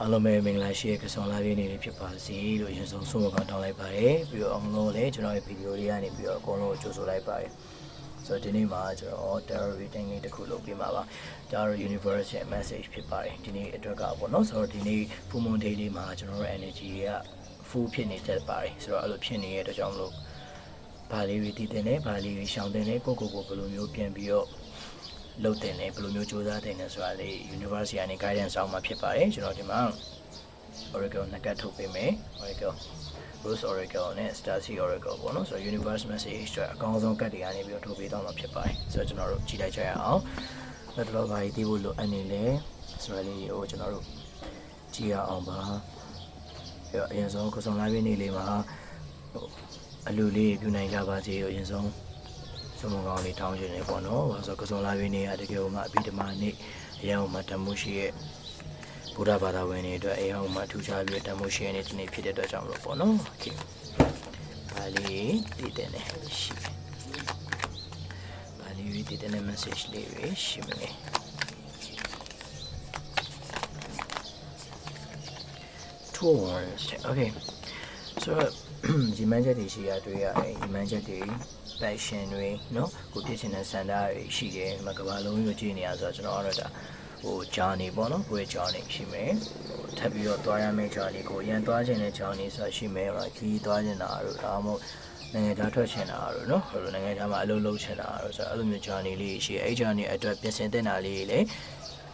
အားလုံးပဲမင်္ဂလာရှိတဲ့ကဆောင်လာပြည့်နေလေးဖြစ်ပါစေလို့ရင်ဆုံးဆုမကောင်းတောင်းလိုက်ပါတယ်ပြီးတော့အောင်လုံးလည်းကျွန်တော်ရဲ့ဗီဒီယိုလေးကနေပြီးတော့အကုန်လုံးကိုကြိုဆိုလိုက်ပါတယ်ဆိုတော့ဒီနေ့မှာကျွန်တော် terror rating လေးတစ်ခုလုပ်ပြမှာပါ terror universe ရဲ့ message ဖြစ်ပါတယ်ဒီနေ့အတွက်ကပေါ့နော်ဆိုတော့ဒီနေ့ full moon day လေးမှာကျွန်တော်တို့ energy က full ဖြစ်နေတတ်ပါတယ်ဆိုတော့အဲ့လိုဖြစ်နေတဲ့အတွက်ကြောင့်မလို့ဘာလေးတွေတည်တင်နေဘာလေးတွေရှောင်တင်နေကိုကိုကိုဘယ်လိုမျိုးပြန်ပြီးတော့ လုပ်တင်တယ်ဘယ်လိုမျိုးစူးစမ်းတင်တယ်ဆိုတာလေး university ကနေ guidance အောင်မှာဖြစ်ပါတယ်ကျွန်တော်ဒီမှာ Oracle နှစ်ကတ်ထုတ်ပေးမယ် Oracle Rose Oracle နဲ့ Star C Oracle ပေါ့နော်ဆိုတော့ universe message အတွက်အကောင်းဆုံးကတ်တွေကနေပြီးတော့ထုတ်ပေးတော့မှာဖြစ်ပါတယ်ဆိုတော့ကျွန်တော်တို့ကြည့်လိုက်ကြရအောင်လက်တော့ဘာကြီးသိဖို့လိုအပ်နေလဲဆိုတော့လေးကိုကျွန်တော်တို့ကြည့်ရအောင်ပါပြီးတော့အရင်ဆုံးကိုစုံလာပြည့်နေ့လေးမှာဟိုအလူလေးပြုနိုင်ကြပါစေလို့အရင်ဆုံး စမကောင်းလေးတောင်းခြင်းနေပေါ့နော်။ဘာလို့ဆိုကစုံလာပြီးနေရတကယ်ကိုမှအဘိဓမ္မာနေ့အရင်ကမှတမှုရှိရဲ့ဘုရားဘာသာဝင်တွေအတွက်အရင်ကမှထူးခြားပြီးတမှုရှိရဲ့နေ့တစ်နေ့ဖြစ်တဲ့အတွက်ကြောင့်လို့ပေါ့နော်။ Okay ။ပါဠိတည်တဲ့နေရှိတယ်။ပါဠိတည်တဲ့နေ message လေးပဲရှိမယ်။ two words okay ဆိုတော့ဒီမန်းချက်တွေရှိရတွေ့ရတယ်ဒီမန်းချက်တွေ passion တွေနော်ကိုဖြစ်ချင်တဲ့ဆန္ဒတွေရှိတယ်မကဘာလုံးကိုကြည့်နေရဆိုတော့ကျွန်တော်ကတော့ဒါဟို journey ပေါ့နော်ကိုယ့် journey ရှိမယ်ဟိုထပ်ပြီးတော့သွားရမယ့် journey ကိုရန်သွားခြင်းတဲ့ journey ဆိုတာရှိမယ်ဟိုခီးသွားခြင်းတာတို့ဒါမှမဟုတ်နိုင်ငံသားထွက်ချင်တာတို့နော်ဟိုနိုင်ငံသားမှာအလုပ်လုပ်ချင်တာတို့ဆိုတော့အဲ့လိုမျိုး journey လေးရှိအဲ့ journey အတွက်ပြင်ဆင်တင်တာလေးတွေလည်း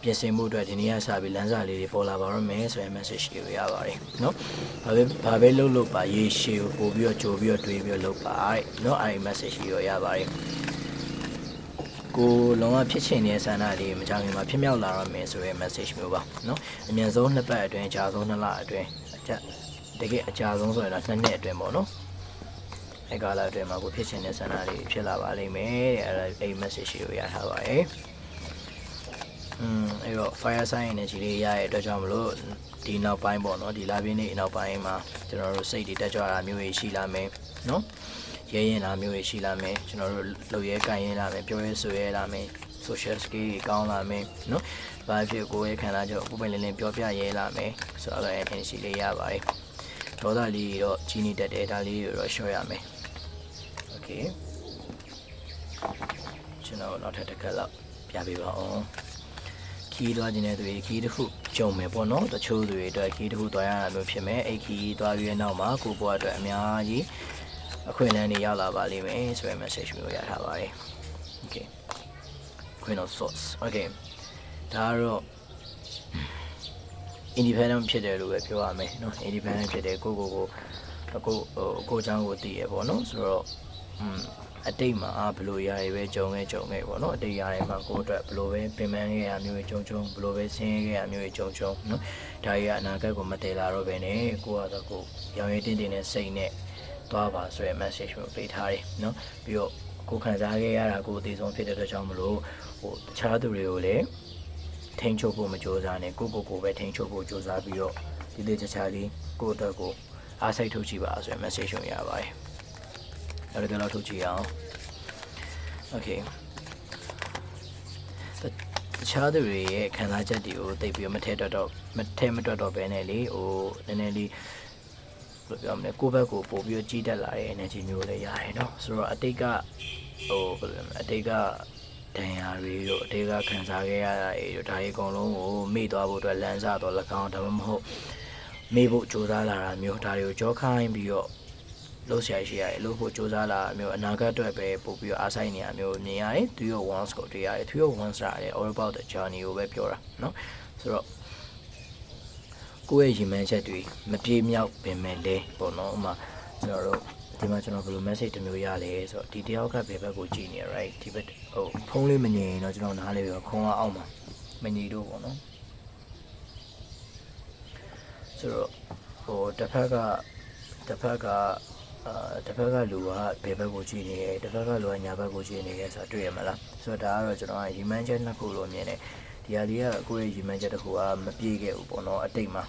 ပြင်ဆင်မှုအတွက်ဒီနေ့ကစပြီးလမ်းစာလေးတွေပေါ်လာပါတော့မယ်ဆိုရင် message တွေရပါတယ်နော်။ဘာပဲဘာပဲလုပ်လို့ပါရေရှည်ကိုပို့ပြီးတော့ကြိုပြီးတော့တွေးပြီးတော့လုပ်ပါတဲ့နော်အဲဒီ message တွေရပါတယ်။ကိုလုံးဝဖြစ်ချင်တဲ့ဆန္ဒလေးမကြောင်ခင်မှာဖြစ်မြောက်လာတော့မယ်ဆိုရဲ message မျိုးပါနော်အမြန်ဆုံးနှစ်ပတ်အတွင်းအကြာဆုံးနှစ်လအတွင်းတကယ်အကြာဆုံးဆိုရင်တော့နှစ်နှစ်အတွင်းပေါ့နော်အဲကာလအတွင်းမှာကိုဖြစ်ချင်တဲ့ဆန္ဒလေးဖြစ်လာပါလိမ့်မယ်တဲ့အဲအဲ့ message ကိုရထားပါတယ် อืมအဲ့တော့ fire sign energy လေးရရဲ့အတွက်ကြောင့်မလို့ဒီနောက်ပိုင်းပေါ့နော်ဒီလာပြင်းနေနောက်ပိုင်းမှာကျွန်တော်တို့စိတ်တွေတက်ကြွတာမျိုးတွေရှိလာမယ်နော်ရဲရင်လာမျိုးတွေရှိလာမယ်ကျွန်တော်တို့လှုပ်ရဲကန်ရဲလာမယ်ပြောရဲဆိုရဲလာမယ် social skill တွေကောင်းလာမယ်နော်ဘာဖြစ်ကိုယ်ရဲ့ခံစားချက်ကိုပုံမှန်လင်းလင်းပြောပြရဲလာမယ်ဆိုတော့အဲ့ energy လေးရပါတယ်ဒေါသလေးတော့ကြီးနေတတ်တယ်ဒါလေးတွေတော့ short ရမယ် okay ကျွန်တော်နောက်ထပ်တစ်ခါလောက်ပြပေးပါအောင် ခီးသွားခြင်းတဲ့သူတွေခီးတစ်ခုကြုံမယ်ပေါ့နော်တချို့သူတွေအတွက်ခီးတစ်ခုသွားရတာမျိုးဖြစ်မယ်အဲ့ခီးသွားပြီးတဲ့နောက်မှာကိုယ့်ဘဝအတွက်အများကြီးအခွင့်အလမ်းတွေရောက်လာပါလိမ့်မယ်ဆိုတဲ့ message မျိုးရထားပါတယ် okay queen of swords okay ဒါကတော့ independent ဖြစ်တယ်လို့ပဲပြောရမယ်เนาะ independent ဖြစ်တယ်ကိုကိုကိုအခုဟိုကိုချောင်းကိုတည်ရပေါ့နော်ဆိုတော့อืม အတိတ်မှာဘယ်လိုຢာတွေပဲကြုံခဲ့ကြုံခဲ့ပေါ့နော်အတိတ်ຢာတွေမှာကိုယ့်အတွက်ဘယ်လိုပဲပြင်ပန်းခဲ့ရမျိုးတွေကြုံကြုံဘယ်လိုပဲဆင်းရဲခဲ့ရမျိုးတွေကြုံကြုံနော်ဒါကြီးကအနာဂတ်ကိုမတည်လာတော့ဘဲနဲ့ကိုယ့်ဟာတော့ကိုယ်ရောင်ရည်တင်းတင်းနဲ့စိတ်နဲ့သွားပါဆိုရယ် message ကိုပေးထားတယ်နော်ပြီးတော့ကိုယ်ခံစားခဲ့ရတာကိုယ်အသေးဆုံးဖြစ်တဲ့အတွက်ကြောင့်မလို့ဟိုတခြားသူတွေကိုလည်းထိန်းချုပ်ဖို့မကြိုးစားနဲ့ကိုယ့်ကိုယ်ကိုယ်ပဲထိန်းချုပ်ဖို့ကြိုးစားပြီးတော့ဒီသေးချာချာလေးကိုယ့်အတွက်ကိုယ်အားစိတ်ထုတ်ကြည့်ပါဆိုရယ် message ကိုရပါတယ် အဲ့ဒါကတော့ထုတ်ကြည့်အောင် Okay တတခြားသူတွေရဲ့ခံစားချက်တွေကိုသိပ်ပြီးတော့မထဲတော့တော့မထဲမတွက်တော့ဘဲနဲ့လေဟိုနည်းနည်းလေးဘယ်လိုပြောမလဲကိုယ့်ဘက်ကိုပို့ပြီးတော့ကြီးတက်လာတဲ့ energy မျိုးလည်းရတယ်เนาะဆိုတော့အတိတ်ကဟိုဘယ်လိုလဲအတိတ်ကဒဏ်ရာတွေတို့အတိတ်ကခံစားခဲ့ရတာတွေတို့ဒါတွေအကုန်လုံးကိုမေ့သွားဖို့အတွက်လမ်းစားတော့၎င်းဒါမှမဟုတ်မေ့ဖို့ကြိုးစားလာတာမျိုးဒါတွေကိုကြောခိုင်းပြီးတော့ လို့ဆရာရှိရတယ်လို့ဖို့စူးစမ်းလာမျိုးအနာဂတ်အတွက်ပဲပို့ပြီးတော့အားဆိုင်နေရမျိုးမြင်ရတယ်သူရော once ကိုတွေ့ရတယ်သူရော once ရတယ် all about the journey ကိုပဲပြောတာเนาะဆိုတော့ကိုယ့်ရဲ့ရည်မှန်းချက်တွေမပြေမြောက်ပင်မဲ့လဲပေါ့နော်ဥမာကျွန်တော်တို့ဒီမှာကျွန်တော်ဘယ်လို message တစ်မျိုးရလဲဆိုတော့ဒီတယောက်ကဘယ်ဘက်ကိုကြည့်နေရ right ဒီဘက်ဟိုဖုန်းလေးမငြိမ်ရင်တော့ကျွန်တော်နားလေးပြီးတော့ဖုန်းကအောက်မှာမငြိမ်တော့ပေါ့နော်ဆိုတော့ဟိုတစ်ဖက်ကတစ်ဖက်က အာတစ်ဖက်ကလူကဘယ်ဘက်ကိုကြည့်နေတယ်တစ်ဖက်ကလူကညာဘက်ကိုကြည့်နေတယ်ဆိုတာတွေ့ရမလားဆိုတော့ဒါကတော့ကျွန်တော်ကရီမန်းချက်နှစ်ခုလို့မြင်တယ်ဒီဟာလေးကကိုယ့်ရဲ့ရီမန်းချက်တစ်ခုကမပြေခဲ့ဘူးပေါ့နော်အတိတ်မှာ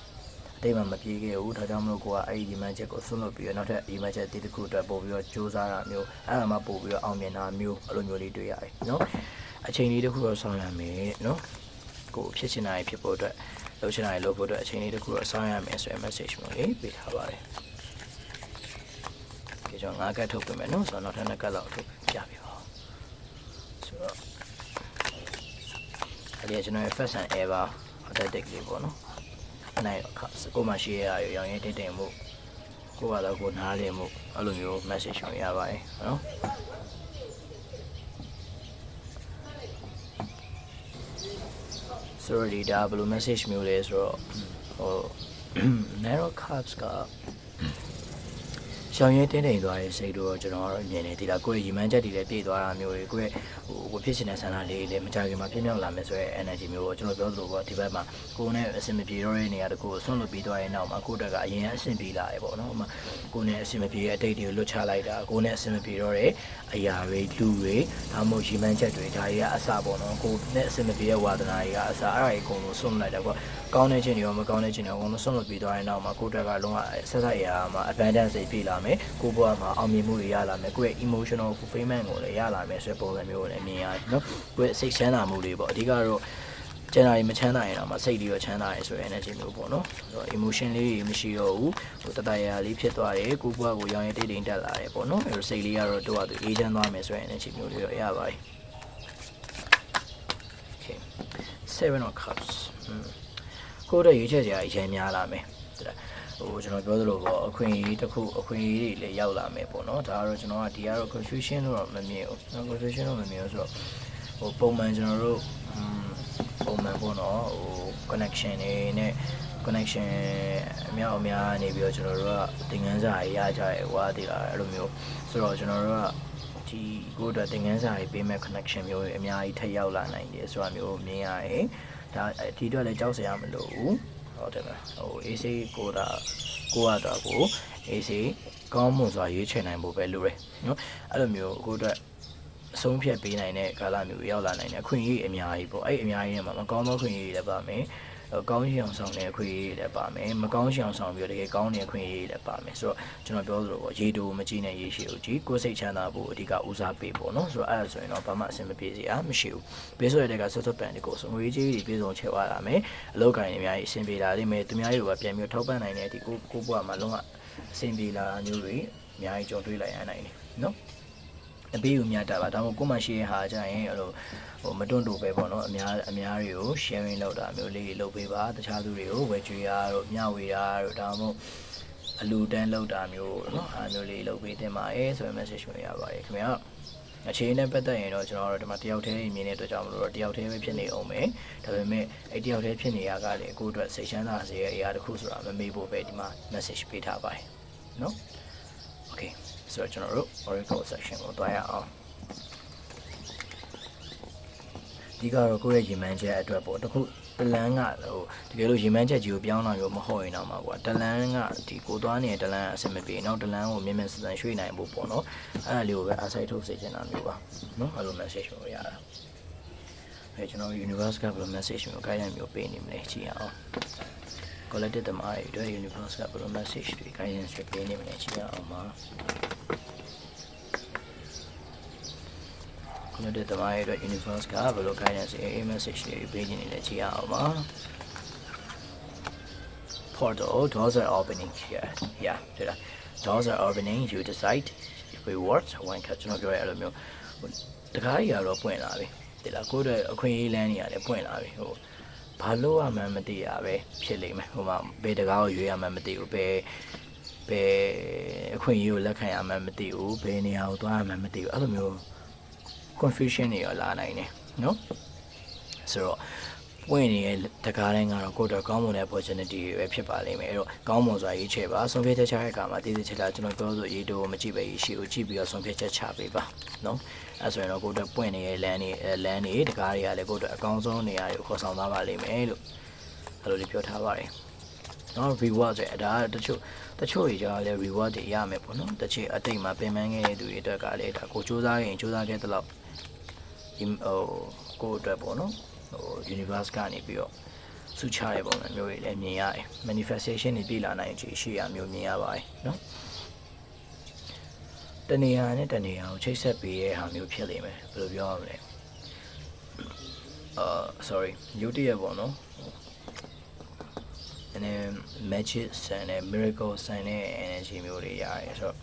အတိတ်မှာမပြေခဲ့ဘူးဒါကြောင့်မလို့ကိုကအဲ့ဒီရီမန်းချက်ကိုဆွလွတ်ပြီးတော့နောက်ထပ်ရီမန်းချက်တစ်ခုအတွက်ပို့ပြီးတော့စူးစမ်းတာမျိုးအဲ့ဒါမှပို့ပြီးတော့အောင်မြင်တာမျိုးအဲ့လိုမျိုးလေးတွေ့ရတယ်နော်အချိန်လေးတစ်ခုတော့ဆောင်ရမယ်နော်ကိုဖြစ်ချင်တာဖြစ်ဖို့အတွက်လှုပ်ချင်တာတွေလုပ်ဖို့အတွက်အချိန်လေးတစ်ခုတော့စောင့်ရမယ်ဆိုရင် message မျိုးလေးပေးထားပါတယ် ဒီကျွန်တော်ငါးကတ်ထုတ်ပေးမယ်နော်ဆိုတော့နောက်ထပ်နှစ်ကတ်လောက်ထုတ်ပြပြပါဦးဆိုတော့အဲ့ဒီကကျွန်တော်ရဲ့ first and ever authentic လေးပေါ့နော်အဲ့နိုင်တော့ခါကိုမှရှိရရရောင်ရင်တိတ်တိမ်မှုကိုကတော့ကိုနားလည်မှုအဲ့လိုမျိုး message မျိုးရပါတယ်နော်ဆိုတော့ဒီဒါဘယ်လို message မျိုးလဲဆိုတော့ဟို narrow cuts က ရှောင်းရဲတင်းတိမ်သွားတဲ့စိတ်တော့ကျွန်တော်ကတော့မြင်နေဒီလားကိုယ့်ရဲ့ရီမန်းချက်တွေလည်းပြည့်သွားတာမျိုးတွေကိုယ့်ရဲ့ဟို ကိုဖြစ်နေတဲ့ဆန္ဒလေးတွေလည်းမကြခင်မှာပြည့်မြောက်လာမယ်ဆိုရဲ energy မျိုးကိုကျွန်တော်ပြောသလိုပေါ့ဒီဘက်မှာကိုယ်နဲ့အဆင်မပြေတော့တဲ့နေရာတကူကိုဆွန့်လွတ်ပြီးသွားရင်နောက်မှာကိုယ့်တက်ကအရင်အဆင်ပြေလာတယ်ပေါ့နော်ဟိုမှာကိုယ်နဲ့အဆင်မပြေတဲ့အတိတ်တွေကိုလွတ်ချလိုက်တာကိုယ်နဲ့အဆင်မပြေတော့တဲ့အရာတွေလူတွေဒါမှမဟုတ်ရီမန်းချက်တွေဒါတွေကအစပေါ့နော်ကိုယ်နဲ့အဆင်မပြေတဲ့ဝါသနာတွေကအစအဲ့ဒါတွေအကုန်လုံးဆွန့်လွတ်လိုက်တာပေါ့ကောင်းတဲ့ခြင်းတွေရောမကောင်းတဲ့ခြင်းတွေရောအကုန်လုံးဆွန့်လွတ်ပြီးသွားရင်နောက်မှာကိုယ့်တက်ကလုံးဝဆက်ဆက်အရာမှာ abundance တွေပြည့်လာမယ်ကိုယ့်ဘဝမှာအောင်မြင်မှုတွေရလာမယ်ကိုယ့်ရဲ့ emotional fulfillment ကိုလည်းရလာမယ်ဆိုတဲ့ပုံစံမျိုးကိုလည်းမြင်ရတယ်နော်ကိုယ့်ရဲ့စိတ်ချမ်းသာမှုတွေပေါ့အဓိကတော့ကျန်တာတွေမချမ်းသာရင်တော့မစိတ်တွေရောချမ်းသာရဲဆိုတဲ့ energy မျိုးပေါ့နော်ဆိုတော့ emotion လေးတွေမရှိတော့ဘူးဟိုတတရာလေးဖြစ်သွားတယ်ကိုယ့်ဘဝကိုရောင်းရင်တိတ်တိမ်တက်လာတယ်ပေါ့နော်အဲလိုစိတ်လေးကတော့တို့ကသူအေးချမ်းသွားမယ်ဆိုတဲ့ energy မျိုးတွေတော့ရပါတယ် okay seven of cups อืมကိုယ့်ရဲ့ရွေးချယ်စရာအရင်များလာမယ်တဲ့ ဟိုကျွန်တော်ပြောသလိုပေါ့အခွင့်အရေးတစ်ခုအခွင့်အရေးတွေလည်းရောက်လာမယ်ပေါ့နော်ဒါကတော့ကျွန်တော်ကဒီကတော့ confusion လို့တော့မမြင်ဘူးနော် confusion လို့မမြင်ဘူးဆိုတော့ဟိုပုံမှန်ကျွန်တော်တို့อืมပုံမှန်ပေါ့နော်ဟို connection တွေနဲ့ connection အများအများနေပြီးတော့ကျွန်တော်တို့ကသင်ခန်းစာတွေရကြရဲဟွာတည်လာအဲ့လိုမျိုးဆိုတော့ကျွန်တော်တို့ကဒီကိုယ့်အတွက်သင်ခန်းစာတွေပေးမဲ့ connection မျိုးတွေအများကြီးထပ်ရောက်လာနိုင်တယ်ဆိုတာမျိုးမြင်ရတယ်ဒါဒီအတွက်လည်းကြောက်စရာမလိုဘူး ဟုတ်တယ်မလားဟို AC ကိုတာကိုကတော့ကို AC ကောင်းမွန်စွာရွေးချယ်နိုင်ဖို့ပဲလိုတယ်နော်အဲ့လိုမျိုးကိုယ့်အတွက်အဆုံးဖြတ်ပေးနိုင်တဲ့ကာလမျိုးရောက်လာနိုင်တယ်အခွင့်အရေးအများကြီးပေါ့အဲ့အများကြီးထဲမှာမကောင်းသောအခွင့်အရေးတွေလည်းပါမယ် ကောင်းချင်အောင်ဆောင်တဲ့အခွင့်အရေးတွေလည်းပါမယ်မကောင်းချင်အောင်ဆောင်ပြီးတော့တကယ်ကောင်းတဲ့အခွင့်အရေးတွေလည်းပါမယ်ဆိုတော့ကျွန်တော်ပြောသလိုပေါ့ရေတိုမကြည့်နဲ့ရေရှည်ကိုကြည့်ကိုယ်စိတ်ချမ်းသာဖို့အဓိကဦးစားပေးပေါ့နော်ဆိုတော့အဲ့ဒါဆိုရင်တော့ဘာမှအဆင်မပြေစရာမရှိဘူးဘေးဆိုရတဲ့ကဆွတ်ဆွတ်ပန်ဒီကိုဆိုငွေကြီးတွေပြေဆုံးချေသွားလာမယ်အလောက်ကိုင်းတွေအများကြီးအဆင်ပြေလာလိမ့်မယ်သူများတွေကပြန်ပြီးထောက်ပံ့နိုင်တဲ့ဒီကိုကိုဘွားမှာလုံးဝအဆင်ပြေလာမျိုးတွေအများကြီးကြုံတွေ့လိုက်ရနိုင်တယ်နော် အပေးကိုမြတ်တာပါဒါမှမဟုတ်ကိုယ်မှရှိတဲ့ဟာကြရင်အဲ့လိုဟိုမတွန့်တူပဲပေါ့နော်အများအများတွေကို sharing လုပ်တာမျိုးလေးလုပ်ပေးပါတခြားသူတွေကိုဝယ်ကြွေရတို့မျှဝေတာတို့ဒါမှမဟုတ်အလူတန်းလုပ်တာမျိုးနော်အားမျိုးလေးလုပ်ပေးတင်ပါရဲဆိုရင် message မျိုးရပါတယ်ခင်ဗျာအခြေအနေနဲ့ပတ်သက်ရင်တော့ကျွန်တော်တို့ဒီမှာတယောက်တည်းမြင်တဲ့အတွက်ကြောင့်မလို့တော့တယောက်တည်းပဲဖြစ်နေအောင်ပဲဒါပေမဲ့အဲ့တယောက်တည်းဖြစ်နေရကလေကိုယ့်အတွက်စိတ်ချမ်းသာစေတဲ့အရာတစ်ခုဆိုတာမမေ့ဖို့ပဲဒီမှာ message ပေးထားပါတယ်နော် okay ဆိုတော့ကျွန်တော်တို့ oracle section ကိုတွားရအောင်ဒီကတော့ကိုယ့်ရဲ့ရေမှန်းချက်အတွက်ပေါ့တခုတလန်းကဟိုတကယ်လို့ရေမှန်းချက်ကြီးကိုပြောင်းလာမျိုးမဟုတ်ရင်တော့မှာကွာတလန်းကဒီကိုသွားနေတဲ့တလန်းအဆင်မပြေနောက်တလန်းကိုမြင်မြင်စစရွှေ့နိုင်ဖို့ပေါ့နော်အဲ့ဒါလေးကိုပဲအဆိုင်ထုတ်စေချင်တာမျိုးပါနော်အဲ့လို message မျိုးရတာအဲကျွန်တော် universe ကဘယ်လို message မျိုး guidance မျိုးပေးနေမလဲကြည့်အောင် collected တမားတွေအတွက် universe ကဘယ်လို message တွေ guidance တွေပေးနေမလဲကြည့်အောင်ပါ collected တမားတွေအတွက် universe ကဘယ်လို guidance တွေ message တွေပေးနေလဲကြည့်အောင်ပါ portal doors are opening here yeah တဲ့လား doors are opening you decide rewards one cut ကျွန်တော်ပြောရအဲ့လိုမျိုးဟိုတကားကြီးကတော့ပွင့်လာပြီတဲ့လားကိုယ့်ရဲ့အခွင့်အရေးလမ်းကြီးရတယ်ပွင့်လာပြီဟို ဘာလို့ရမှန်းမသိရပဲဖြစ်လိမ့်မယ်ဟိုမှာဘယ်တကားကိုရွေးရမှန်းမသိဘူးဘယ်ဘယ်အခွင့်အရေးကိုလက်ခံရမှန်းမသိဘူးဘယ်နေရာကိုသွားရမှန်းမသိဘူးအဲ့လိုမျိုး confusion တွေရောလာနိုင်တယ်နော်ဆိုတော့ပွင့်နေတဲ့တကားတိုင်းကတော့ကိုယ့်အတွက်ကောင်းမွန်တဲ့ opportunity တွေပဲဖြစ်ပါလိမ့်မယ်အဲ့တော့ကောင်းမွန်စွာရေးချယ်ပါဆုံးဖြတ်ချက်ချတဲ့အခါမှာတည်တည်ချာချာကျွန်တော်ပြောဆိုရေးတိုးမကြည့်ပဲရေးရှိကိုကြည့်ပြီးတော့ဆုံးဖြတ်ချက်ချပေးပါနော် အဲ့ဆိုရင်တော့ကိုယ့်အတွက်ပွင့်နေတဲ့ land တွေအဲ land တွေတကားတွေကလည်းကိုယ့်အတွက်အကောင်းဆုံးနေရာတွေကိုခေါ်ဆောင်သွားပါလိမ့်မယ်လို့အဲ့လိုလေးပြောထားပါတယ်နော် reward ဆိုဒါတချို့တချို့ကြီးကလည်း reward တွေရမယ်ပေါ့နော်တချို့အတိတ်မှာပင်ပန်းခဲ့တဲ့သူတွေအတွက်ကလည်းဒါကိုစူးစမ်းရင်စူးစမ်းခဲ့တဲ့လောက်ဒီဟိုကိုယ့်အတွက်ပေါ့နော်ဟို universe ကနေပြီးတော့စုချတဲ့ပုံစံမျိုးတွေလည်းမြင်ရတယ် manifestation တွေပြည်လာနိုင်ခြေရှိရမျိုးမြင်ရပါတယ်နော် တနေရာနဲ့တနေရာကိုချိတ်ဆက်ပေးတဲ့ဟာမျိုးဖြစ်နေမယ်ဘယ်လိုပြောရမလဲအာ sorry ရုတ်တရက်ပေါ့နော်နည်း magic ဆန်နဲ့ miracle ဆန်နဲ့ energy မျိုးတွေရတယ်ဆိုတော့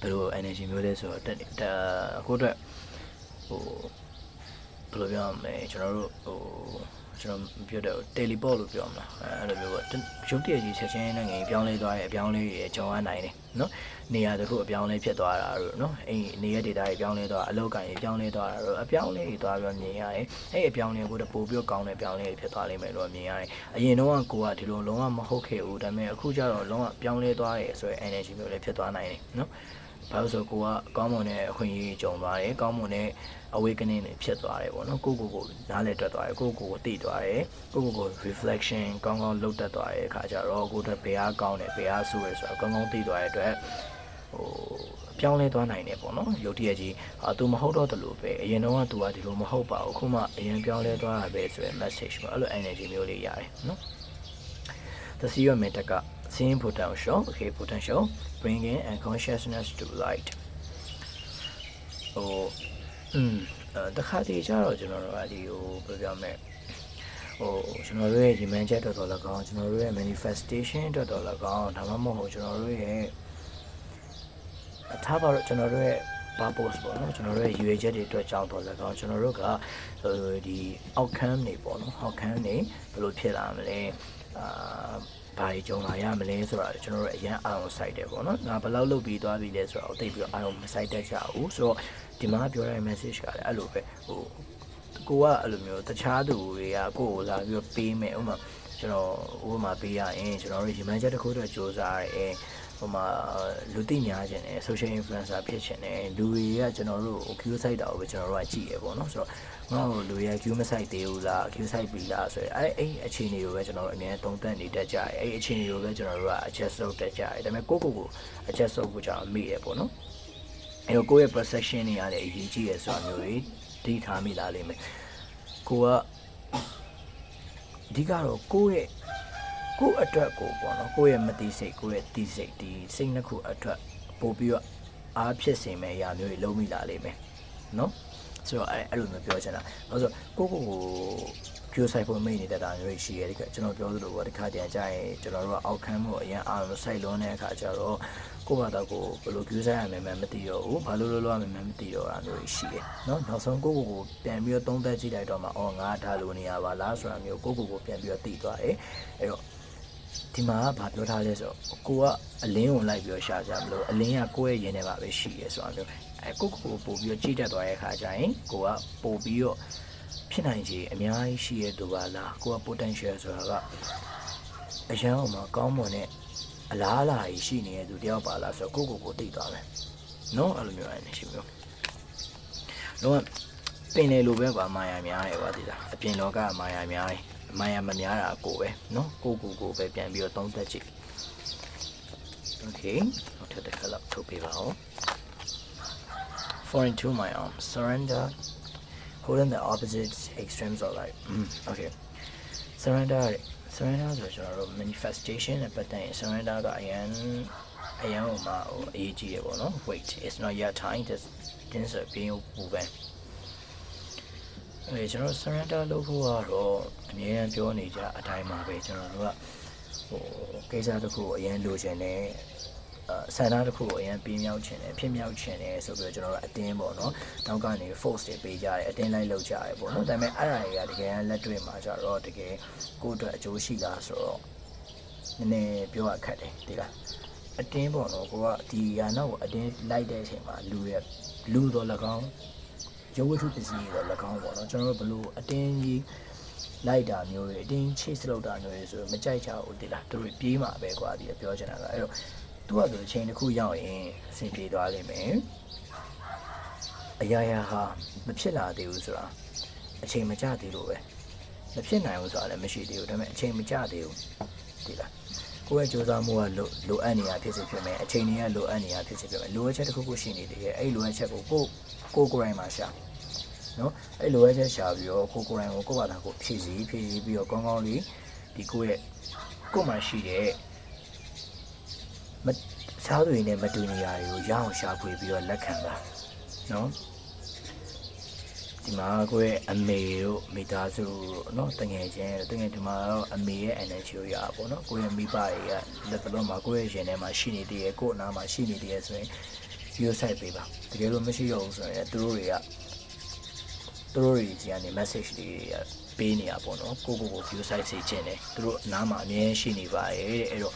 ဘယ်လို energy မျိုးလဲဆိုတော့တက်တက်အခုအတွက်ဟိုဘယ်လိုပြောရမလဲကျွန်တော်တို့ဟို ကျွန်တော်ပြောတဲ့ teleport လို့ပြောမှာအဲအဲ့လိုမျိုးပေါ့ရုပ်တရက်ကြီးချက်ချင်းနဲ့ငယ်ပြောင်းလဲသွားတဲ့အပြောင်းလဲတွေကြောင်းရနိုင်တယ်နော်နေရာတစ်ခုအပြောင်းလဲဖြစ်သွားတာတို့နော်အဲ့နေရာ data တွေပြောင်းလဲသွားအလောက်ကန်တွေပြောင်းလဲသွားတာတို့အပြောင်းလဲတွေသွားပြီးမြင်ရတယ်အဲ့အပြောင်းလဲကိုတော့ပို့ပြီးကောင်းတဲ့အပြောင်းလဲတွေဖြစ်သွားလိမ့်မယ်လို့မြင်ရတယ်အရင်တော့ကကိုကဒီလိုလုံးဝမဟုတ်ခဲ့ဘူးဒါပေမဲ့အခုကျတော့လုံးဝပြောင်းလဲသွားတယ်ဆိုရယ် energy မျိုးလည်းဖြစ်သွားနိုင်တယ်နော် ဘာလို့ဆိုကိုကကောင်းမွန်တဲ့အခွင့်အရေးကြုံသွားတယ်ကောင်းမွန်တဲ့ awakening တွေဖြစ်သွားတယ်ပေါ့နော်ကိုကိုကိုနားလည်တွက်သွားတယ်ကိုကိုကိုသိသွားတယ်ကိုကိုကို reflection ကောင်းကောင်းလုပ်တတ်သွားတဲ့အခါကျတော့ကိုအတွက်ဘယ်အားကောင်းတယ်ဘယ်အားဆိုးတယ်ဆိုတာကောင်းကောင်းသိသွားတဲ့အတွက်ဟိုပြောင်းလဲသွားနိုင်တယ်ပေါ့နော်ရုပ်တရက်ကြီးအာသူမဟုတ်တော့တယ်လို့ပဲအရင်တော့ကသူကဒီလိုမဟုတ်ပါဘူးခုမှအရင်ပြောင်းလဲသွားတာပဲဆိုရယ် message ပေါ့အဲ့လို energy မျိုးလေးရတယ်နော် The zero meter က seeing potential okay potential bringing and consciousness to light ဟိုอืมအဲတခါတည်းကျတော့ကျွန်တော်တို့ကဒီဟိုပြောပြမယ်ဟိုကျွန်တော်တို့ရဲ့ရည်မှန်းချက်အတွက်တော့လည်းကောင်းကျွန်တော်တို့ရဲ့ manifestation အတွက်တော့လည်းကောင်းဒါမှမဟုတ်ကျွန်တော်တို့ရဲ့အထားပါတော့ကျွန်တော်တို့ရဲ့ purpose ပေါ့နော်ကျွန်တော်တို့ရဲ့ရည်ရွယ်ချက်တွေအတွက်ကြောင်းတော့လည်းကောင်းကျွန်တော်တို့ကဟိုဒီ outcome တွေပေါ့နော် outcome တွေဘယ်လိုဖြစ်လာမလဲအာ ဘာတွေကြုံလာရမလဲဆိုတာကျွန်တော်တို့အရန်အာရုံစိုက်တယ်ပေါ့နော်ငါဘယ်လောက်လုပ်ပြီးသွားပြီလဲဆိုတော့သိပြီးတော့အာရုံမစိုက်တတ်ကြဘူးဆိုတော့ဒီမှာပြောတဲ့ message ကလည်းအဲ့လိုပဲဟိုကိုကအဲ့လိုမျိုးတခြားသူတွေကကိုယ့်ကိုလာပြီးတော့ပေးမယ်ဥပမာကျွန်တော်ဥပမာပေးရရင်ကျွန်တော်တို့ရီမန်ချက်တစ်ခုတော့စူးစမ်းရဲဟိုမှာလူသိများခြင်းနဲ့ social influencer ဖြစ်ခြင်းနဲ့လူတွေကကျွန်တော်တို့ queue site တာကိုပဲကျွန်တော်တို့ကကြည့်ရပေါ့နော်ဆိုတော့ ငါ့ကိုလူတွေက queue မ site သေးဘူးလား queue site ပြီလားဆိုရင်အဲ့အဲ့အခြေအနေကိုပဲကျွန်တော်တို့အများသုံးသပ်နေတတ်ကြတယ်အဲ့အခြေအနေကိုပဲကျွန်တော်တို့က adjust လုပ်တတ်ကြတယ်ဒါပေမဲ့ကိုယ့်ကိုယ်ကို adjust လုပ်ဖို့ကျွန်တော်မိရပေါ့နော်အဲ့တော့ကိုယ့်ရဲ့ perception တွေရတယ်အရေးကြီးရဆိုတာမျိုးတွေသိထားမိလာလိမ့်မယ်ကိုကအဓိကတော့ကိုယ့်ရဲ့ကိုယ့်အတွက်ကိုပေါ့နော်ကိုယ့်ရဲ့မတိစိတ်ကိုယ့်ရဲ့တိစိတ်ဒီစိတ်နှစ်ခုအတွက်ပို့ပြီးတော့အားဖြစ်စေမယ့်အရာမျိုးတွေလုံးမိလာလိမ့်မယ်နော် ဆိုတော့အဲ့အဲ့လိုမျိုးပြောချင်တာဘာလို့ဆိုကိုကိုကိုကျိုးဆိုင်ဖို့မိနေတတ်တာမျိုးရှိရတယ်ကကျွန်တော်ပြောသလိုပေါ့ဒီခါတည်းကြာရင်ကျွန်တော်တို့ကအောက်ခန်းမှုအရင်အားလို့စိုက်လွန်းတဲ့အခါကျတော့ကိုယ့်ဘာသာကိုဘယ်လိုကျိုးဆိုင်ရမယ်မသိတော့ဘူးဘာလို့လို့လို့ရမယ်မသိတော့တာမျိုးရှိတယ်နော်နောက်ဆုံးကိုကိုကိုပြန်ပြီးတော့သုံးသပ်ကြည့်လိုက်တော့မှအော်ငါဒါလိုနေရပါလားဆိုတာမျိုးကိုကိုကိုပြန်ပြီးတော့သိသွားတယ်အဲ့တော့ ဒီမှာကဘာပြောထားလဲဆိုတော့ကိုကအလင်းကိုလိုက်ပြီးတော့ရှာကြမလို့အလင်းကကိုယ့်ရဲ့ရင်ထဲမှာပဲရှိရဲဆိုတာမျိုးအဲကိုကိုကိုပို့ပြီးတော့ကြည့်တတ်သွားတဲ့အခါကျရင်ကိုကပို့ပြီးတော့ဖြစ်နိုင်ခြေအများကြီးရှိရတူပါလားကိုက potential ဆိုတာကအရန်အောင်မှာကောင်းမွန်တဲ့အလားအလာကြီးရှိနေတဲ့သူတယောက်ပါလားဆိုတော့ကိုကိုကိုသိသွားမယ်နော်အဲ့လိုမျိုးအဲ့ရှိမျိုးလုံးဝပင်လေလိုပဲကွာမာယာများတယ်ကွာဒီလားအပြင်လောကမာယာများတယ် မာယာမများတာကိုပဲနော်ကိုကိုကိုပဲပြန်ပြီးတော့သုံးသက်ကြည့် Okay နောက်ထပ်တစ်ခါလောက်ထုတ်ပေးပါဦး Fall into my arms surrender holding the opposite extremes of life mm, okay surrender surrender ဆိုတော့ကျွန်တော်တို့ manifestation နဲ့ပတ်သက်ရင် surrender ကအရန်အရန်ဟိုမှာဟိုအရေးကြီးရပေါ့နော် wait it's not your time this this is being moving အဲကျွန်တော် surrender လုပ်ဖို့ကတော့အများအားပြောနေကြအတိုင်းပါပဲကျွန်တော်တို့ကဟိုကိစ္စတစ်ခုကိုအရင်လိုချင်တယ်အဆန္ဒတစ်ခုကိုအရင်ပြင်းမြောက်ချင်တယ်ဖြစ်မြောက်ချင်တယ်ဆိုပြီးတော့ကျွန်တော်တို့အတင်းပေါ့နော်နောက်ကနေ force တွေပေးကြတယ်အတင်းလိုက်လုပ်ကြတယ်ပေါ့နော်ဒါပေမဲ့အဲ့ဒါတွေကတကယ်လက်တွေ့မှာကျတော့တကယ်ကိုယ့်အတွက်အကျိုးရှိလားဆိုတော့နည်းနည်းပြောရခက်တယ်ဒီလားအတင်းပေါ့နော်ကိုကဒီရာနောက်ကိုအတင်းလိုက်တဲ့အချိန်မှာလူရဲ့လူတော့၎င်း ရုပ်ဝတ္ထုပစ္စည်းတွေတော့၎င်းပေါ့နော်ကျွန်တော်တို့ဘလို့အတင်းကြီးလိုက်တာမျိုးတွေအတင်း chase လုပ်တာမျိုးတွေဆိုမကြိုက်ကြဘူးတိလားသူတို့ပြေးမှာပဲကွာဒီပြောချင်တာကအဲ့တော့သူကဆိုအချိန်တစ်ခုရောက်ရင်အဆင်ပြေသွားလိမ့်မယ်အရာရာဟာမဖြစ်လာသေးဘူးဆိုတာအချိန်မကျသေးလို့ပဲမဖြစ်နိုင်ဘူးဆိုတာလည်းမရှိသေးဘူးဒါပေမဲ့အချိန်မကျသေးဘူးတိလားကိုယ့်ရဲ့စူးစမ်းမှုကလိုလိုအပ်နေတာဖြစ်စေဖြစ်မယ်အချိန်တွေကလိုအပ်နေတာဖြစ်စေဖြစ်မယ်လိုအပ်ချက်တစ်ခုခုရှိနေသေးရဲ့အဲ့လိုအပ်ချက်ကိုကိုကိုကိုယ်တိုင်မှာရှာ နော်အဲ့လိုအပ်ချက်ရှာပြီးတော့ကိုကိုယ်တိုင်ကိုကိုယ့်ဘာသာကိုဖြည့်စည်းဖြည့်စည်းပြီးတော့ကောင်းကောင်းလေးဒီကိုယ့်ရဲ့ကိုယ်မှာရှိတဲ့မစားသူတွေနဲ့မတူညီတာတွေကိုရအောင်ရှာဖွေပြီးတော့လက်ခံပါနော်ဒီ ဒီမှာကိုယ့်ရဲ့အမေတို့မိသားစုတို့เนาะတငယ်ချင်းတငယ်ဒီမှာတော့အမေရဲ့ energy ကိုရပါပေါ့เนาะကိုယ့်ရဲ့မိဘတွေကလက်တလုံးမှာကိုယ့်ရဲ့ရင်ထဲမှာရှိနေတည်းရဲ့ကိုယ့်အနားမှာရှိနေတည်းရဲ့ဆိုရင် view site ပေးပါတကယ်လို့မရှိတော့ဘူးဆိုရင်သူတို့တွေက သူတို့တွေကြီးကနေ message တွေပေးနေတာပေါ့နော်ကိုကိုကို view site စေချင်တယ်သူတို့အနားမှာအမြဲရှိနေပါတယ်တဲ့အဲ့တော့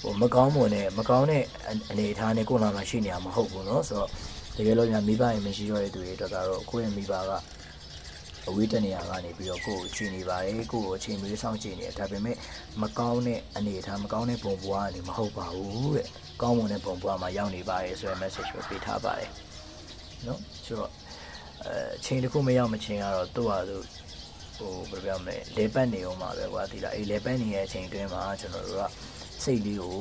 ဟိုမကောင်းမွန်တဲ့မကောင်းတဲ့အနေအထားနဲ့ကိုယ်လာမှရှိနေတာမဟုတ်ဘူးနော်ဆိုတော့တကယ်လို့ညာမိဘရင်မရှိရတဲ့သူတွေအတွက်ကတော့ကိုယ့်ရဲ့မိဘကအဝေးတနေရာကနေပြီးတော့ကိုယ့်ကိုချိန်နေပါတယ်ကိုယ့်ကိုအချိန်မီစောင့်ချိန်နေတယ်ဒါပေမဲ့မကောင်းတဲ့အနေအထားမကောင်းတဲ့ပုံပွားကနေမဟုတ်ပါဘူးတဲ့ကောင်းမွန်တဲ့ပုံပွားမှာရောက်နေပါတယ်ဆိုတဲ့ message ကိုပေးထားပါတယ်နော်ဆိုတော့ အဲချိန်တစ်ခုမရောက်မချင်းကတော့သူ့ဟာသူဟိုဘယ်လိုပြောမလဲလေပတ်နေအောင်ပါပဲကွာဒီလားအေးလေပတ်နေတဲ့အချိန်အတွင်းမှာကျွန်တော်တို့ကစိတ်လေးကို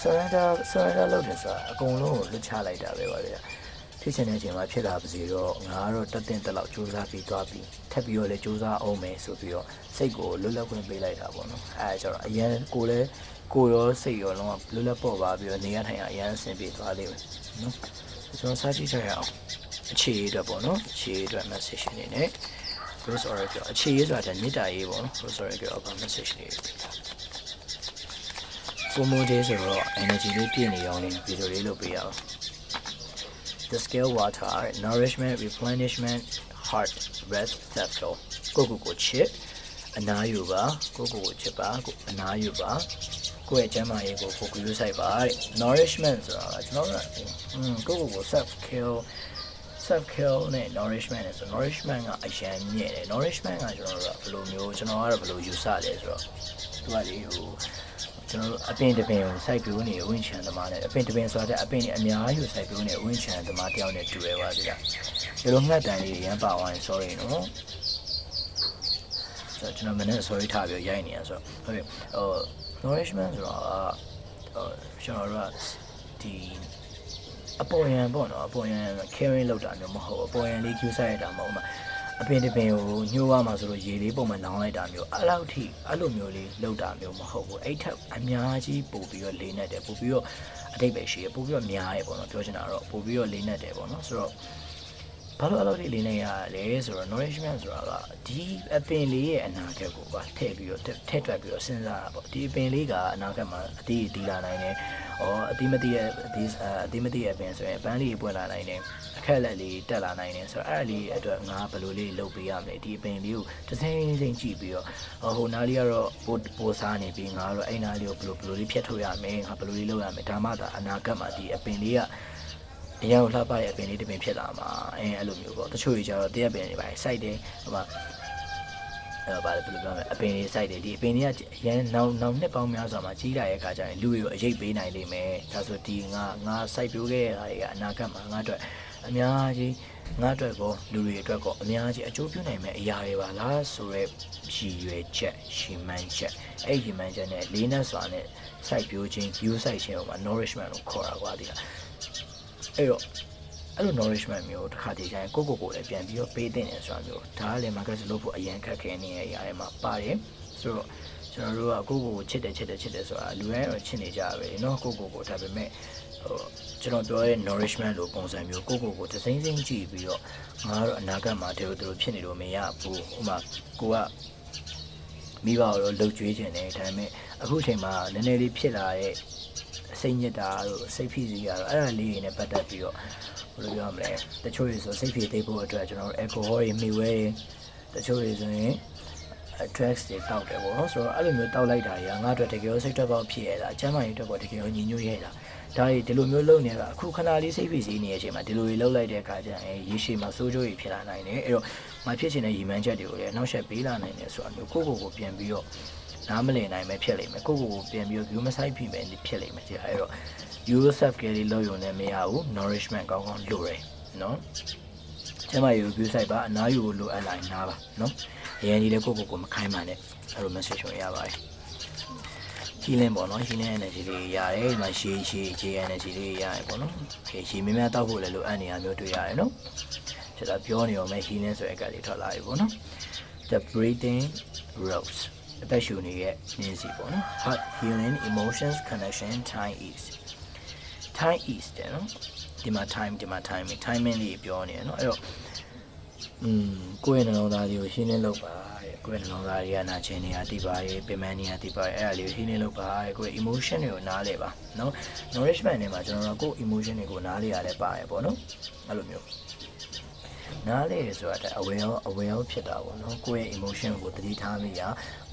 surrender surrender လုပ်တယ်ဆိုတာအကုန်လုံးကိုလွတ်ချလိုက်တာပဲပါဗျာဖြစ်ချင်တဲ့အချိန်မှာဖြစ်လာပါစေတော့ငါကတော့တက်တင်တက်လောက်စူးစမ်းပြီးသွားပြီးထပ်ပြီးတော့လည်းစူးစမ်းအောင်မယ်ဆိုပြီးတော့စိတ်ကိုလွတ်လပ်ခွင့်ပေးလိုက်တာပေါ့နော်အဲဒါကျတော့အရင်ကိုလည်းကိုရောစိတ်ရောလုံးဝလွတ်လပ်ပေါ့ပါပြီးတော့နေရထိုင်ရအရင်အဆင်ပြေသွားလိမ့်မယ်နော် ကျွန်တော်စားကြည့်ကြရအောင်အခြေရေးအတွက်ပေါ့နော်အခြေရေးအတွက် message အနေနဲ့ Rose Oracle အခြေရေးဆိုတာမေတ္တာရေးပေါ့နော် Rose Oracle အပ message လေးပေးတာပုံမသေးဆိုတော့ energy လေးပြည့်နေအောင်လေးဗီဒီယိုလေးလုပ်ပေးရအောင် The scale water nourishment replenishment heart rest self flow ကိုကိုကိုချစ် အနာယူပါကိုကိုကိုချစ်ပါကိုအနာယူပါကိုယ့်ရဲ့ကျန်းမာရေးကိုကိုကူးဆိုင်ပါတဲ့ nourishment ဆိုတာကကျွန်တော်တို့อืมကိုကိုကို self care self care နဲ့ nourishment နဲ့ဆို nourishment ကအရန်မြင့်တယ် nourishment ကကျွန်တော်တို့ကဘယ်လိုမျိုးကျွန်တော်ကတော့ဘယ်လိုယူဆလဲဆိုတော့သူကလေဟိုကျွန်တော်တို့အပင်တပင်ကိုစိုက်ပျိုးနေဝင်းချန်သမားနဲ့အပင်တပင်ဆိုတာတဲ့အပင်တွေအများကြီးကိုစိုက်ပျိုးနေဝင်းချန်သမားတယောက်နဲ့တူရဲပါသေးလားဒီလိုငှက်တန်လေးရမ်းပါသွားရင် sorry နော် ဆိုတော့ကျွန်တော်မနေ့ sorry ထားပြီးရိုက်နေရဆိုတော့ဟုတ်ပြီဟို nourishment ဆိုတာကဟိုကျွန်တော်တို့ကဒီအပေါ်ယံပေါ့နော်အပေါ်ယံ caring လောက်တာမျိုးမဟုတ်ဘူးအပေါ်ယံလေး queue ဆိုင်ရတာမဟုတ်ဘူးအပင်တပင်ကိုညှိုးရမှာဆိုလို့ရေလေးပုံမှန်လောင်းလိုက်တာမျိုးအဲ့လောက်ထိအဲ့လိုမျိုးလေးလောက်တာမျိုးမဟုတ်ဘူးအဲ့ထက်အများကြီးပို့ပြီးတော့လေးနဲ့တယ်ပို့ပြီးတော့အတိတ်ပဲရှိရပို့ပြီးတော့များရပေါ့နော်ပြောချင်တာတော့ပို့ပြီးတော့လေးနဲ့တယ်ပေါ့နော်ဆိုတော့ ဘာလို့အဲ့လိုလေးနေရလဲဆိုတော့ nourishment ဆိုတာကဒီအပင်လေးရဲ့အနာဂတ်ကိုပါထည့်ပြီးတော့ထည့်တွက်ပြီးတော့စဉ်းစားတာပေါ့ဒီအပင်လေးကအနာဂတ်မှာအတီးတီးလာနိုင်တယ်။အော်အတီးမတီးရဲ့ဒီအတီးမတီးရဲ့အပင်ဆိုရင်ပန်းလေးပွင့်လာနိုင်တယ်။အခက်လက်လေးတက်လာနိုင်တယ်ဆိုတော့အဲ့ဒါလေးအတွက်ငါဘယ်လိုလေးလုပ်ပေးရမလဲဒီအပင်လေးကိုတစ်စိမ့်စိမ့်ကြည့်ပြီးတော့ဟိုနားလေးကတော့ပိုပိုစားနေပြီးငါကတော့အဲ့နားလေးကိုဘယ်လိုဘယ်လိုလေးဖြတ်ထုတ်ရမလဲငါဘယ်လိုလေးလုပ်ရမလဲဒါမှသာအနာဂတ်မှာဒီအပင်လေးက အရင်ကလှပတဲ့အပင်လေးတစ်ပင်ဖြစ်လာမှာအဲအဲ့လိုမျိုးပေါ့တချို့ကြီးကျတော့တရက်ပင်တွေပါစိုက်တယ်ဟိုမှာအဲ့တော့ဗါလေဘယ်လိုပြောမလဲအပင်လေးစိုက်တယ်ဒီအပင်လေးကအရင်နောက်နောက်နှစ်ပေါင်းများစွာမှာကြီးလာရဲ့အခါကျရင်လူတွေကိုအရေးပေးနိုင်လိမ့်မယ်ဒါဆိုဒီငါငါစိုက်ပျိုးခဲ့ရတာတွေကအနာဂတ်မှာငါအတွက်အများကြီးငါအတွက်ကောလူတွေအတွက်ကောအများကြီးအကျိုးပြုနိုင်မယ့်အရာတွေပါလားဆိုတော့ရည်ရွယ်ချက်ရှီမန်းချက်အဲ့ဒီမှန်ချက်နဲ့လေးနဲ့စွာနဲ့စိုက်ပျိုးခြင်း view စိုက်ခြင်းဟိုမှာ nourishment လို့ခေါ်တာကွာဒီက အဲ့တော့အဲ့လို nourishment မျိုးတစ်ခါတည်းကျရင်ကိုကိုကိုလည်းပြန်ပြီးတော့ပေးတဲ့နေဆိုတာမျိုးဒါကလည်း market လုပ်ဖို့အရင်ခက်ခဲနေရတဲ့အရာတွေမှာပါတယ်ဆိုတော့ကျွန်တော်တို့ကကိုကိုကိုချစ်တယ်ချစ်တယ်ချစ်တယ်ဆိုတာလူတိုင်းတော့ချစ်နေကြပဲเนาะကိုကိုကိုဒါပေမဲ့ဟိုကျွန်တော်ပြောတဲ့ nourishment လို့ပုံစံမျိုးကိုကိုကိုတစိမ့်စိမ့်ကြည့်ပြီးတော့ငါတို့အနာဂတ်မှာဒီလိုဒီလိုဖြစ်နေလို့မရဘူးဥပမာကိုကမိဘတို့လှုပ်ကြွေးခြင်းတယ်ဒါပေမဲ့အခုချိန်မှာနည်းနည်းလေးဖြစ်လာတဲ့ စိတ်ညစ်တာတို့စိတ်ဖိစီးတာတို့အဲ့ဒါလေးတွေနဲ့ပတ်သက်ပြီးတော့ဘယ်လိုပြောမလဲတချို့တွေဆိုစိတ်ဖိသိဖို့အတွက်ကျွန်တော်တို့ alcohol တွေမိဝဲတချို့တွေဆိုရင် drugs တွေတောက်တယ်ပေါ့နော်ဆိုတော့အဲ့လိုမျိုးတောက်လိုက်တာကြီးကငါအတွက်တကယ်ရောစိတ်တက်ပေါက်ဖြစ်ရတာအချမ်းမကြီးအတွက်ပေါ့တကယ်ရောညီညွတ်ရတာဒါတွေဒီလိုမျိုးလုပ်နေတာအခုခဏလေးစိတ်ဖိစီးနေတဲ့အချိန်မှာဒီလိုတွေလုပ်လိုက်တဲ့အခါကျရင်ရေရှည်မှာစိုးကြိုးကြီးဖြစ်လာနိုင်တယ်အဲ့တော့မဖြစ်ချင်တဲ့ရည်မှန်းချက်တွေကိုလည်းနောက်ဆက်ပေးလာနိုင်တယ်ဆိုတာမျိုးကိုယ့်ကိုယ်ကိုပြန်ပြီးတော့ နားမလည်နိုင်ပဲဖြစ်လိမ့်မယ်ကိုယ့်ကိုယ်ကိုပြန်ပြီးတော့ view မဆိုင်ပြီပဲဖြစ်လိမ့်မယ်ကြည့်အဲ့တော့ yourself care လေးလုပ်ရုံနဲ့မရဘူး nourishment ကောင်းကောင်းလိုတယ်နော်ကျမယူ view site ပါအနားယူကိုလိုအပ်လာရင်နားပါနော်အရင်ကြီးလည်းကိုယ့်ကိုယ်ကိုမခိုင်းပါနဲ့အဲ့လို message ကိုရပါတယ် healing ပေါ့နော် healing energy လေးရတယ်ဒီမှာရှည်ရှည် J energy လေးရတယ်ပေါ့နော်ခေရှည်များများတောက်ဖို့လည်းလိုအပ်နေရမျိုးတွေ့ရတယ်နော်ကျွန်တော်ပြောနေအောင်မဲ့ healing ဆိုတဲ့ကလေးထွက်လာပြီပေါ့နော် the breathing rose အသက်ရှူနေတဲ့နင်းစီပေါ့နော် heart feeling emotions connection time is time is တဲ့နော်ဒီမှာ time ဒီမှာ time timing လေးပြောနေတယ်နော်အဲ့တော့อืมကိုယ့်ရဲ့နှလုံးသားလေးကိုရှင်းလင်းလုပ်ပါတဲ့ကိုယ့်ရဲ့နှလုံးသားလေးကနာကျင်နေတာသိပါရဲ့ပင်ပန်းနေတာသိပါရဲ့အဲ့ဒါလေးကိုရှင်းလင်းလုပ်ပါတဲ့ကိုယ့် emotion တွေကိုနားလဲပါနော် nourishment တွေမှာကျွန်တော်တို့ကိုယ့် emotion တွေကိုနားလဲရလဲပါရဲ့ပေါ့နော်အဲ့လိုမျိုး နားလေဆိုတာတဲ့အဝယ်ရောအဝယ်ရောဖြစ်တာပေါ့နော်ကိုယ့်ရဲ့ emotion ကိုသတိထားမိရ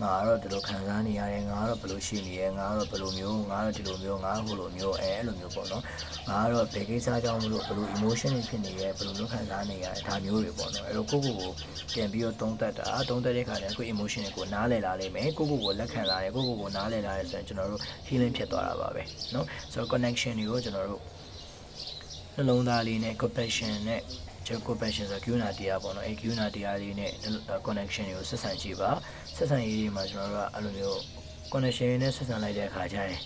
ငါကတော့ဒီလိုခံစားနေရတယ်ငါကတော့ဘယ်လိုရှိနေရဲငါကတော့ဘယ်လိုမျိုးငါကတော့ဒီလိုမျိုးငါကဟိုလိုမျိုးအဲအဲ့လိုမျိုးပေါ့နော်ငါကတော့ဘယ်ကိစ္စကြောင့်မလို့ဘယ်လို emotion တွေဖြစ်နေရဲဘယ်လိုမျိုးခံစားနေရလဲဒါမျိုးတွေပေါ့နော်အဲ့တော့ကိုယ့်ကိုယ်ကိုပြန်ပြီးတော့သုံးသပ်တာသုံးသပ်တဲ့အခါကျရင်ကိုယ့် emotion တွေကိုနားလည်လာလိမ့်မယ်ကိုယ့်ကိုယ်ကိုလက်ခံလာတယ်ကိုယ့်ကိုယ်ကိုနားလည်လာတယ်ဆိုရင်ကျွန်တော်တို့ healing ဖြစ်သွားတာပါပဲနော်ဆိုတော့ connection တွေကိုကျွန်တော်တို့နှလုံးသားလေးနဲ့ compassion နဲ့ ကျွန် compassion ဆိုကိူနာတရားပေါ့နော်အဲကိူနာတရားလေးနဲ့ connection တွေကိုဆက်ဆံကြည့်ပါဆက်ဆံရေးတွေမှာကျွန်တော်တို့ကအဲ့လိုမျိုး connection တွေနဲ့ဆက်ဆံလိုက်တဲ့အခါကျရင်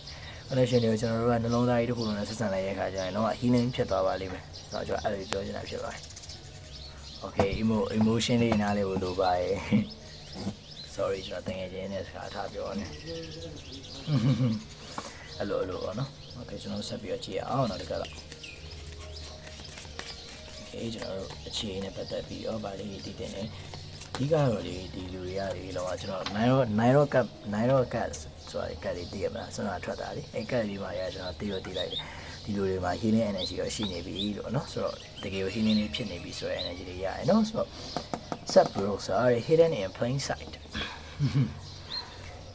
connection တွေကိုကျွန်တော်တို့ကနှလုံးသားကြီးတစ်ခုလုံးနဲ့ဆက်ဆံလိုက်တဲ့အခါကျရင်တော့ healing ဖြစ်သွားပါလိမ့်မယ်ဆိုတော့ကျွန်တော်အဲ့လိုပြောချင်တာဖြစ်ပါတယ် okay emo emotion လေးနားလေးကိုလိုပါရဲ့ sorry ကျွန်တော်တကယ်ချင်းနဲ့စကားထားပြောနေအဲ့လိုအဲ့လိုပေါ့နော် okay ကျွန်တော်ဆက်ပြီးတော့ကြည့်အောင်တော့ဒီကတော့ okay ကျွန်တော်တို့အခြေအနေနဲ့ပတ်သက်ပြီးတော့ဗာလေးတည်တင်နေအဓိကတော့လေဒီလူတွေကလေလောကကျွန်တော်နိုင်ရောနိုင်ရောကပ်နိုင်ရောကပ်ဆိုတာကပ်လေးတည်ရမလားဆွမ်းနာထွက်တာလေအဲကပ်လေးပါရကျွန်တော်တည်ရတည်လိုက်တယ်ဒီလူတွေမှာ healing energy ရောရှိနေပြီလို့နော်ဆိုတော့တကယ်ကို healing လေးဖြစ်နေပြီဆိုတော့ energy တွေရတယ်နော်ဆိုတော့ sub bros are hidden in plain sight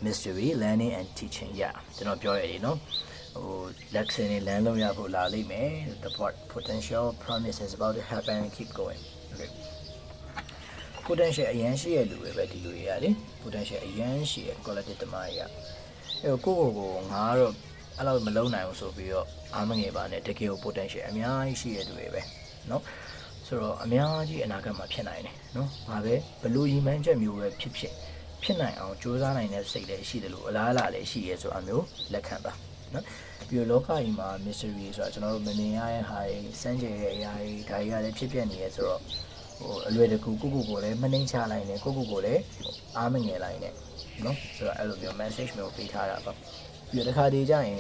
mystery learning and teaching ရကျွန်တော်ပြောရတယ်နော် ဟို lesson တွေ learn လုပ်ရဖို့လာလိမ့်မယ် the pot- potential promise is about to happen and keep going okay potential အရန်ရှိရလူတွေပဲဒီလူတွေရလေ potential အရန်ရှိရ quality တမရအဲ့တော့ကိုယ့်ကိုယ်ကိုငါကတော့အဲ့လိုမလုံးနိုင်ဘူးဆိုပြီးတော့အားမငယ်ပါနဲ့တကယ်ကို potential အများကြီးရှိရလူတွေပဲเนาะဆိုတော့အများကြီးအနာဂတ်မှာဖြစ်နိုင်တယ်เนาะဘာပဲဘလို့ရီမန်းချက်မျိုးပဲဖြစ်ဖြစ်ဖြစ်နိုင်အောင်ကြိုးစားနိုင်တဲ့စိတ်လည်းရှိတယ်လို့အလားအလာလည်းရှိရဲဆိုအမျိုးလက်ခံပါနော် ပြီးတော့လောကကြီးမှာ mystery ဆိုတာကျွန်တော်တို့မမြင်ရတဲ့ဟာတွေစမ်းကြဲတဲ့အရာတွေဒါတွေကလည်းဖြစ်ပြနေရဲဆိုတော့ဟိုအလွယ်တကူကိုကိုကိုလည်းမနှိမ့်ချလိုက်နဲ့ကိုကိုကိုလည်းအားမငယ်လိုက်နဲ့နော်ဆိုတော့အဲ့လိုမျိုး message မျိုးပေးထားတာပါပြီးတော့တစ်ခါတည်းကြရင်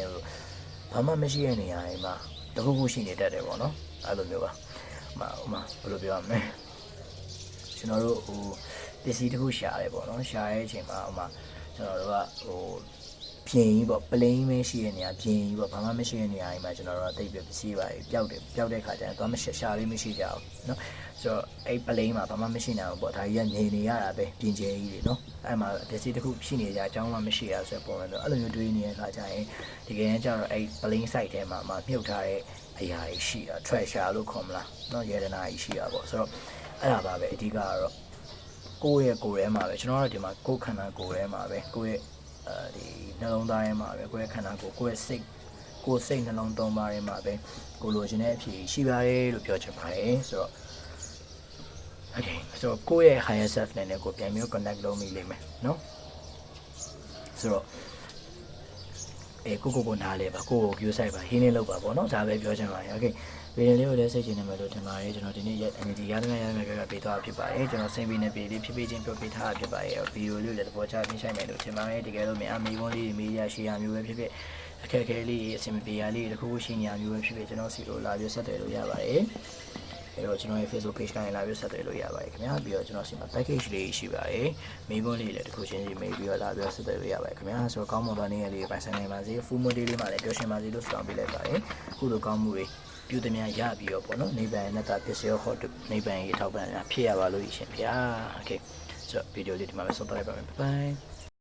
ဘာမှမရှိတဲ့နေရာတွေမှာတခုခုရှိနေတတ်တယ်ပေါ့နော်အဲ့လိုမျိုးပါဟိုမှာဟိုမှာဘယ်လိုပြောရမလဲကျွန်တော်တို့ဟိုပစ္စည်းတစ်ခုရှာတယ်ပေါ့နော်ရှာတဲ့အချိန်မှာဟိုမှာကျွန်တော်တို့ကဟို ပြင်ကြီးပေါ့ပလိန်ပဲရှိတဲ့နေရာပြင်ကြီးပေါ့ဘာမှမရှိတဲ့နေရာကြီးမှာကျွန်တော်တို့ကတိတ်ပြပစ္စည်းပါပျောက်တယ်ပျောက်တဲ့ခါကျရင်သွားမရှာရှာလေးမရှိကြဘူးเนาะဆိုတော့အဲ့ပလိန်မှာဘာမှမရှိနိုင်ဘူးပေါ့ဒါကြီးကနေနေရတာပဲပြင်ကျဲကြီးတွေเนาะအဲ့မှာပစ္စည်းတစ်ခုရှိနေကြအကြောင်းမှမရှိရဆိုပုံမှန်တော့အဲ့လိုမျိုးတွေးနေတဲ့ခါကျရင်ဒီကနေ့ကျတော့အဲ့ပလိန် site ထဲမှာမှမြုပ်ထားတဲ့အရာကြီးရှိတာ treasure လို့ခေါ်မလားเนาะရေဒနာကြီးရှိတာပေါ့ဆိုတော့အဲ့ဒါပါပဲအဓိကကတော့ကိုယ့်ရဲ့ကိုယ်ထဲမှာပဲကျွန်တော်တို့ဒီမှာကိုယ်ခန္ဓာကိုယ်ထဲမှာပဲကိုယ့်ရဲ့ အဲဒီနှလုံးသားထဲမှာပဲကိုယ့်ရဲ့ခန္ဓာကိုယ်ကိုယ့်ရဲ့စိတ်ကိုယ်စိတ်နှလုံးသုံးပါးထဲမှာပဲကိုလိုချင်တဲ့အဖြစ်ရှိပါတယ်လို့ပြောချင်ပါတယ်ဆိုတော့ okay so ကိုယ့်ရဲ့ higher self နဲ့လည်းကိုပြန်မျိုး connect လုပ်မိလိမ့်မယ်နော်ဆိုတော့အဲကိုကိုကိုနားလဲပါကိုကိုယူဆိုင်ပါဟင်းနေလောက်ပါပေါ့နော်ဒါပဲပြောချင်ပါတယ် okay ဗီဒီယိုလေးကိုလည်းစိတ်ချနေမယ်လို့ထင်ပါတယ်ကျွန်တော်ဒီနေ့ရက် energy ရတဲ့ရတဲ့ပြောပြပေးသွားဖြစ်ပါတယ်ကျွန်တော်စိတ်ပြီးနေပြည်လေးဖြစ်ဖြစ်ချင်းပြောပေးထားတာဖြစ်ပါတယ်ဗီဒီယိုလေးကိုလည်းသဘောကျပြဆိုင်မယ်လို့ထင်ပါတယ်တကယ်လို့မြန်အမေကွန်းလေးတွေမေးရရှိရမျိုးပဲဖြစ်ဖြစ်အခက်အခဲလေးအဆင်မပြေရလေးတခုခုရှိနေရမျိုးပဲဖြစ်ဖြစ်ကျွန်တော်စီလိုလာပြီးဆက်သွယ်လို့ရပါတယ်အဲတော့ကျွန်တော်ရဲ့ Facebook page ကနေလာပြီးဆက်သွယ်လို့ရပါတယ်ခင်ဗျာပြီးတော့ကျွန်တော်စီမှာ package လေးရှိပါတယ်မိကွန်းလေးလည်းတစ်ခုချင်းစီမေးပြီးတော့လာပြီးဆက်သွယ်လို့ရပါတယ်ခင်ဗျာဆိုတော့ကောင်းမွန်သောနေ့ရက်လေးပိုင်ဆိုင်နိုင်ပါစေ full mood လေးမှာလည်းပျော်ရွှင်ပါစေလို့ဆုတောင်းပေးလိုက်ပါတယ်ခုလိုကောင်းမှုတွေ ပြုသည်များရပြီးတော့ပေါ့နော်နိဗ္ဗာန်နဲ့တာပစ္စည်းဟောတုနိဗ္ဗာန်ရဲ့အထောက်ပံ့များဖြစ်ရပါလို့ရှင်ဗျာ okay ဆိုတော့ဗီဒီယိုလေးဒီမှာပဲဆုံးသွားလိုက်ပါမယ် bye bye